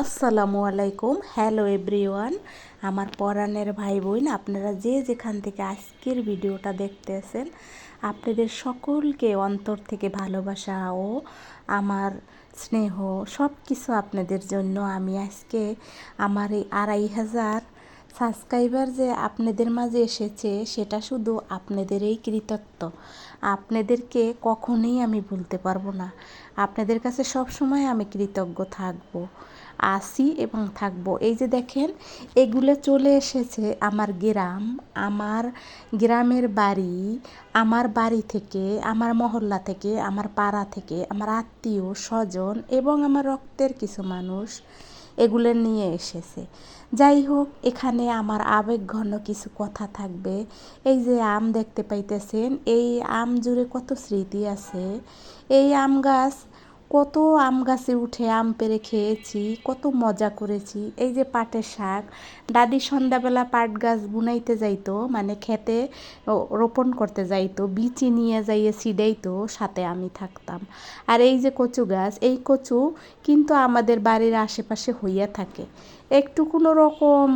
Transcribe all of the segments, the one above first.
আসসালামু আলাইকুম। Hello everyone আমার পরাণের ভাই বোন আপনারা যে যেখান থেকে আজকের ভিডিওটা দেখতেছেন, আপনাদের সকলকে অন্তর থেকে ভালোবাসা ও আমার স্নেহ সব কিছু আপনাদের জন্য আমি আজকে আমার এই আড়াই হাজার সাবস্ক্রাইবার যে আপনাদের মাঝে এসেছে, সেটা শুধু আপনাদেরই কৃতত্ব। আপনাদেরকে কখনোই আমি ভুলতে পারব না। আপনাদের কাছে সব সময় আমি কৃতজ্ঞ থাকব, আসি এবং থাকব। এই যে দেখেন, এগুলো চলে এসেছে আমার গ্রাম, আমার গ্রামের বাড়ি, আমার বাড়ি থেকে, আমার মহল্লা থেকে, আমার পাড়া থেকে, আমার আত্মীয়, স্বজন এবং আমার রক্তের কিছু মানুষ। এগুলো নিয়ে এসেছে। যাই হোক, এখানে আমার আবেগঘন কিছু কথা থাকবে। এই যে আম দেখতে পাইতেছেন, এই আম জুড়ে কত স্মৃতি আছে। এই আম গাছ কত আম গাছে উঠে আম পেরে খেয়েছি, কত মজা করেছি। এই যে পাটের শাক, দাদি সন্ধ্যাবেলা পাট গাছ বুনাইতে যাইতো মানে খেতে রোপণ করতে যাইতো, বিচি নিয়ে যাইয়ে সিডাইতো সাথে আমি থাকতাম। আর এই যে কচু গাছ, এই কচু কিন্তু আমাদের বাড়ির আশেপাশে হইয়া থাকে। একটু কোনো রকম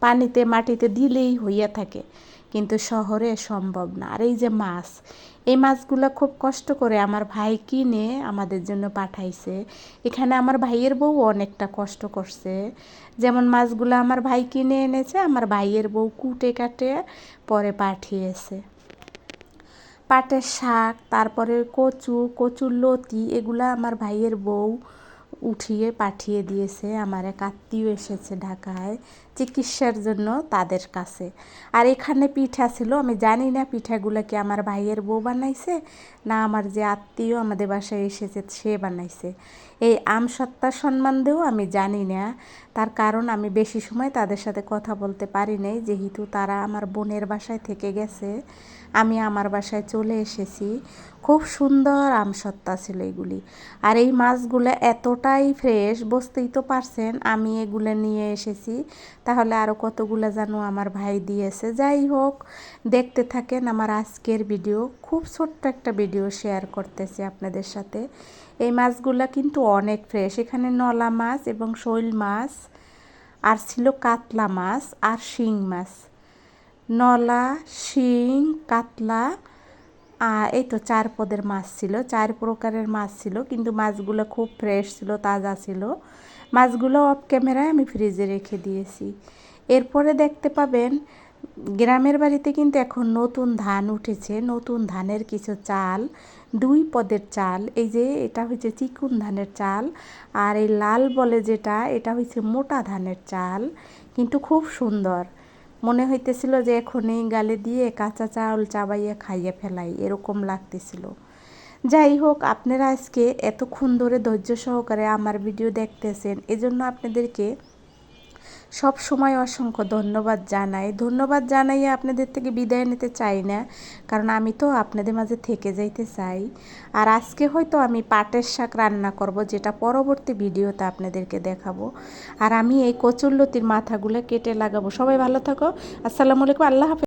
পানিতে, মাটিতে দিলেই হইয়া থাকে। কিন্তু শহরে সম্ভব না। আর এই যে মাছ, এই মাছগুলো খুব কষ্ট করে আমার ভাই কিনে আমাদের জন্য পাঠাইছে। এখানে আমার ভাইয়ের বউ অনেকটা কষ্ট করছে। যেমন মাছগুলো আমার ভাই কিনে এনেছে, আমার ভাইয়ের বউ কুটে কাটে, পরে পাঠিয়েছে। পাটের শাক, তারপরে কচু, কচুর লতি, এগুলা আমার ভাইয়ের বউ উঠিয়ে পাঠিয়ে দিয়েছে। আমার এক আত্মীয় এসেছে ঢাকায়। চিকিৎসার জন্য তাদের কাছে। আর এখানে পিঠা ছিল, আমি জানি না পিঠাগুলো কি আমার ভাইয়ের বউ বানাইছে না আমার যে আত্মীয় আমাদের বাসায় এসেছে সে বানাইছে। এই আম সত্তার সম্মান দেও আমি জানি না। তার কারণ আমি বেশি সময় তাদের সাথে কথা বলতে পারি নাই, যেহেতু তারা আমার বোনের বাসায় থেকে গেছে। আমি আমার বাসায় চলে এসেছি। খুব সুন্দর আমসত্তা ছিল এগুলি। আর এই মাছগুলো এতটাই ফ্রেশ, বুঝতেই তো পারছেন, আমি এগুলো নিয়ে এসেছি। তাহলে আরও কতগুলো যেন আমার ভাই দিয়েছে। যাই হোক, দেখতে থাকেন আমার আজকের ভিডিও। খুব ছোট্ট একটা ভিডিও শেয়ার করতেছি আপনাদের সাথে। এই মাছগুলো কিন্তু অনেক ফ্রেশ এখানে নলা মাছ এবং শৈল মাছ, আর ছিল কাতলা মাছ আর শিং মাছ। নলা, শিং, কাতলা এই তো চার পদের মাছ ছিল, চার প্রকারের মাছ ছিল, কিন্তু মাছগুলো খুব ফ্রেশ ছিল, তাজা ছিল। মাছগুলো অফ ক্যামেরায় আমি ফ্রিজে রেখে দিয়েছি। এরপরে দেখতে পাবেন, গ্রামের বাড়িতে কিন্তু এখন নতুন ধান উঠেছে, নতুন ধানের কিছু চাল, দুই পদের চাল, এই যে এটা হচ্ছে চিকুন ধানের চাল, আর এই লাল বলে যেটা, এটা হচ্ছে মোটা ধানের চাল, কিন্তু খুব সুন্দর। মনে হইতেছিল যে এখনই গালে দিয়ে কাঁচা চাউল চাবাইয়ে খাইয়ে ফেলাই, এরকম লাগতেছিল। যাই হোক, আপনারা আজকে এতক্ষণ ধরে ধৈর্য সহকারে আমার ভিডিও দেখতেছেন, এজন্য আপনাদেরকে সব সময় অসংখ্য ধন্যবাদ জানাই। ধন্যবাদ জানাইয়া আপনাদের থেকে বিদায় নিতে চাই না, কারণ আমি তো আপনাদের মাঝে থেকে যাইতে চাই। আর আজকে হয়তো আমি পাটের শাক রান্না করব, যেটা পরবর্তী ভিডিওতে আপনাদেরকে দেখাবো। আর আমি এই কচুরলতির মাথাগুলো কেটে লাগাবো। সবাই ভালো থাকো। আসসালামু আলাইকুম। আল্লাহ হাফেজ।